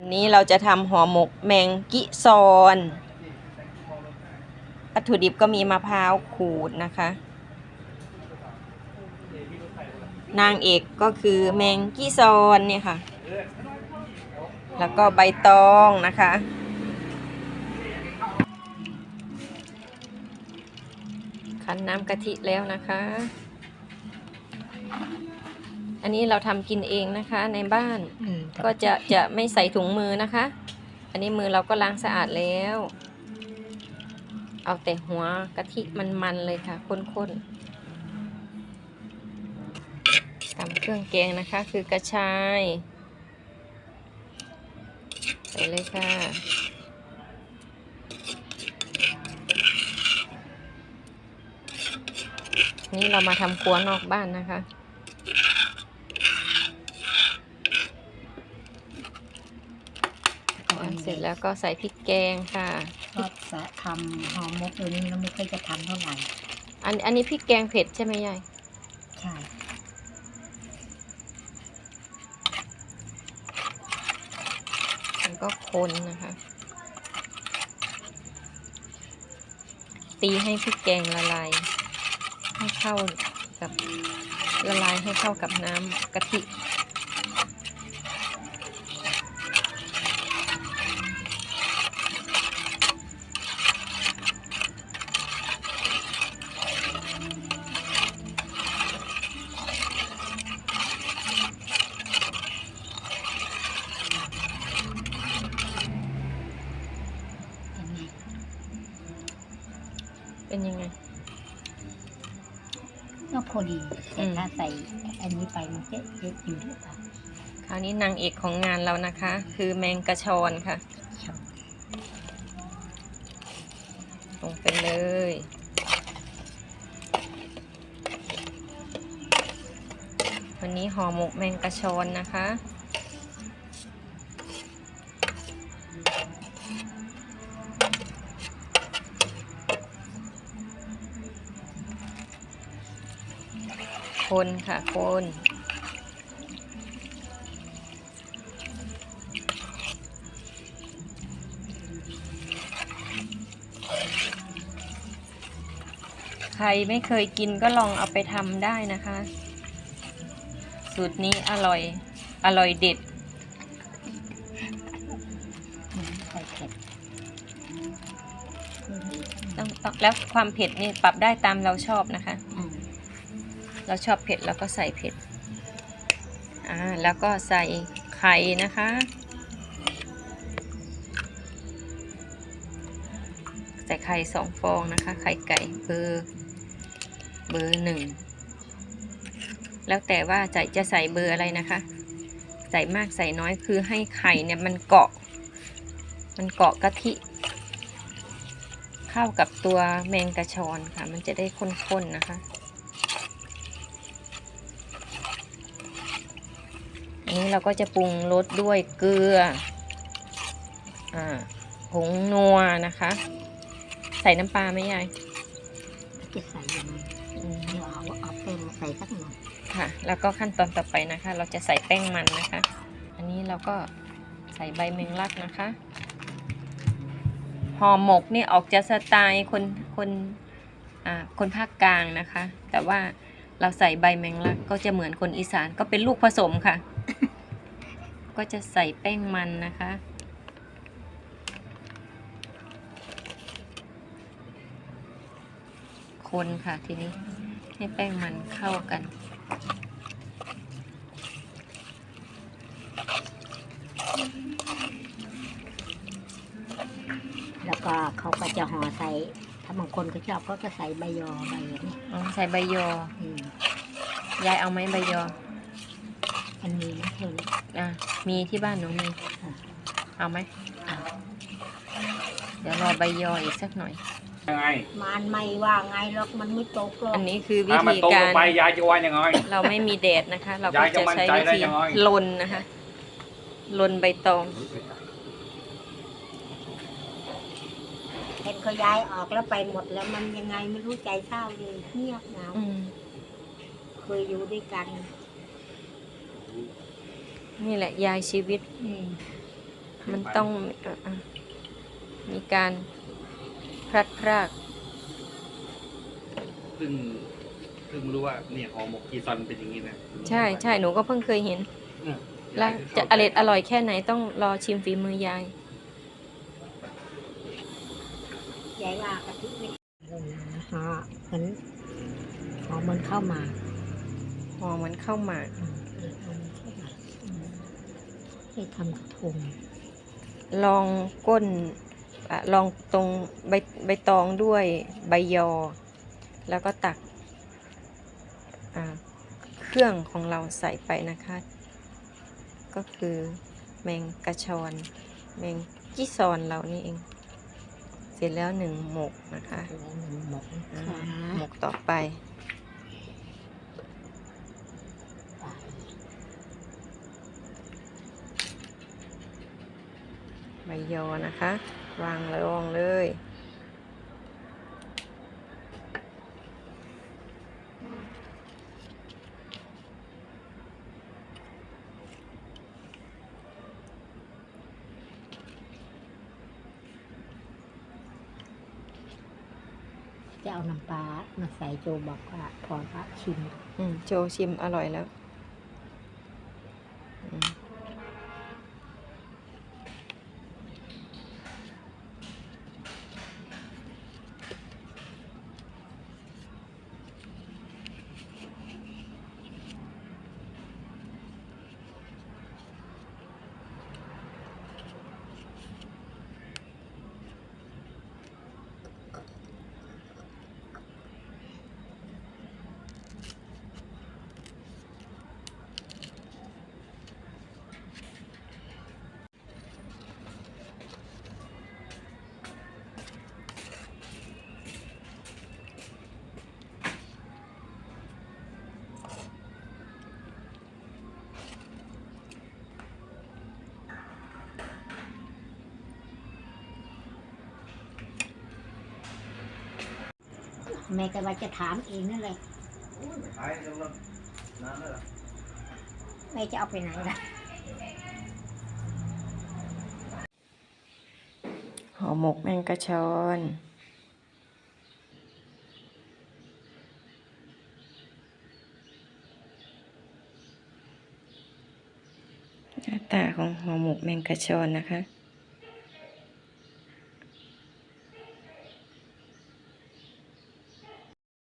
วันนี้เราจะทำห่อหมกแมงกิซอน วัตถุดิบก็มีมะพร้าวขูดนะคะ นางเอกก็คือแมงกิซอนเนี่ยค่ะ แล้วก็ใบตองนะคะ คั้นน้ำกะทิแล้วนะคะ อันนี้เราทำกินเองนะคะในบ้านก็จะจะไม่ใส่ถุงมือนะคะ อันนี้มือเราก็ล้างสะอาดแล้ว เอาแต่หัวกะทิมันๆเลยค่ะข้นๆตำเครื่องแกงนะคะ คือกระชายใส่เลยค่ะนี่เรามาทำครัวนอกบ้านนะคะ เสร็จแล้วก็ใส่พริกแกงค่ะชอบจะทำห่อหมกตัวนี้เราไม่ค่อยจะทำเท่าไหร่ อันอันนี้พริกแกงเผ็ดใช่ไหมยาย ใช่ มันก็คนนะคะ ตีให้พริกแกงละลาย ให้เข้ากับละลายให้เข้ากับน้ำกะทิ เป็นไงเป็นยังไง ก็พอดีอืแต่ม ถ้าใส่อันนี้ไปมันจะเยอะอยู่ด้วยป่ะคราวนี้นางเอกของงานเรานะคะ คือแมงกระชอนค่ะ ชอบลงไปเลย วันนี้ห่อหมกแมงกระชอนนะคะ คนค่ะ คน ใครไม่เคยกินก็ลองเอาไปทำได้นะคะ สูตรนี้อร่อย อร่อยเด็ดต้องต้องแล้วความเผ็ดนี่ปรับได้ตามเราชอบนะคะ เราชอบเผ็ดเราก็ใส่เผ็ด อ่า แล้วก็ใส่ไข่นะคะ ใส่ไข่สองฟองนะคะ ไข่ไก่เบอร์เบอร์หนึ่ง แล้วแต่ว่าจะจะใส่เบอร์อะไรนะคะ ใส่มากใส่น้อยคือให้ไข่เนี่ยมันเกาะ มันเกาะกะทิเข้ากับตัวแมงกระชอนค่ะ มันจะได้ข้นๆนะคะ นนี้เราก็จะปรุงรสด้วยเกลืออ่าผงนัวนะคะ ใส่น้ำปลาไหมยายจะใส่ยังไงอืมเดี๋ยวเอาเอาแป้งมาใส่สักหน่อยค่ะ แล้วก็ขั้นตอนต่อไปนะคะ เราจะใส่แป้งมันนะคะ อันนี้เราก็ใส่ใบแมงลักนะคะห่อหมกนี่ออกจะสไตล์คนคนอ่าคนภาคกลางนะคะ แต่ว่าเราใส่ใบแมงลักก็จะเหมือนคนอีสานก็เป็นลูกผสมค่ะ ก็จะใส่แป้งมันนะคะ คนค่ะทีนี้ให้แป้งมันเข้ากัน แล้วก็เขาก็จะห่อใส่ ถ้าบางคนก็ชอบก็จะใส่ใบยอใบนี้อ๋อใส่ใบยออืม ยายเอาไหมใบยอ อันนี้นะเธออะมีที่บ้านหนูมีอะเอาไหมเอาเดี๋ยวรอใบยออีกสักหน่อย ยังไงมันไม่ว่าไงหรอกมันไม่ตกหรอกอันนี้คือวิถ้ามันธีตกลกางร ไปยายจะว่ายังไง เราไม่มีแดดนะคะ เราก็ยายจะจะมั่นใช้ใจวิได้ธียังไง ลนนะคะ ลนใบตอง เห็นเขาย้ายออกแล้วไปหมดแล้วมันยังไงไม่รู้ใจเศร้าเลยเงียบเหงาอืมเคยอยู่ด้วยกัน นี่แหละยายชีวิตอืมมันต้องเอ่อเอ่อมีการพลัดพรากเพิ่งเพิ่งรู้ว่าเนี่ยห่อหมกกีซอนเป็นอย่างนี้นะใช่ใช่หนูก็เพิ่งเคยเห็นเออแล้วจะอร่อยอร่อยแค่ไหนต้องรอชิมฝีมือยายยายว่ากะทิไม่ฮะเหมือนหอมมันเข้ามาห่อเหมือนข้าวหมาก อืมเอามันเข้ามาอืม ให้ทำกระทงลองก้นอะลองตรงใบใบตองด้วยใบยอ แล้วก็ตักอ่าเครื่องของเราใส่ไปนะคะ ก็คือแมงกระชอน แมงจี้ซอนเรานี่เอง เสร็จแล้วหนึ่งหมกนะคะแล้วหนึ่งหมกอ่านะคะหมกต่อไป ยอนะคะ วางลงเลย จะเอาน้ำปลามาใส่โจบอกว่าพอพระชิม อืม โจชิมอร่อยแล้ว แม่ก็ว่าจะถามเองนั่นเลยขายแล้วก็นานแล้วล่ะแม่จะเอาไปไหนล่ะห่อหมกแมงกระชอนหน้าตาของห่อหมกแมงกระชอนนะคะ